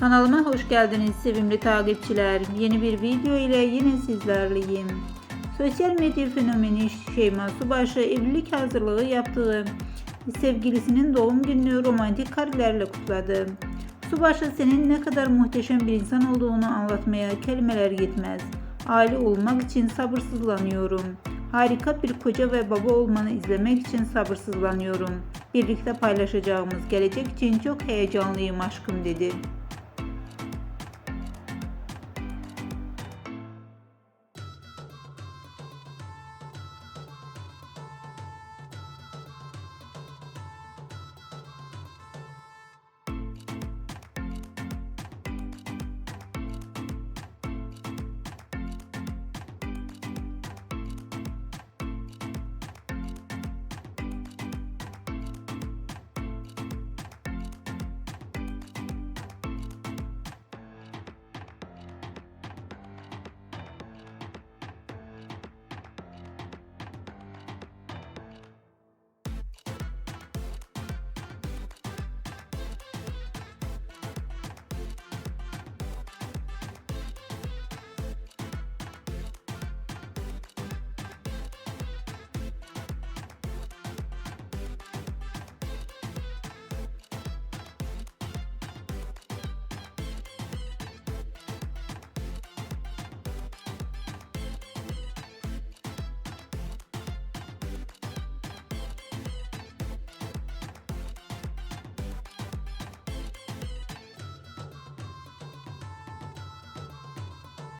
Kanalıma hoş geldiniz sevimli takipçiler. Yeni bir video ile yine sizlerleyim. Sosyal medya fenomeni Şeyma Subaşı evlilik hazırlığı yaptığı sevgilisinin doğum gününü romantik karelerle kutladı. Subaşı senin ne kadar muhteşem bir insan olduğunu anlatmaya kelimeler yetmez. Aile olmak için sabırsızlanıyorum. Harika bir koca ve baba olmanı izlemek için sabırsızlanıyorum. Birlikte paylaşacağımız gelecek için çok heyecanlıyım aşkım dedi.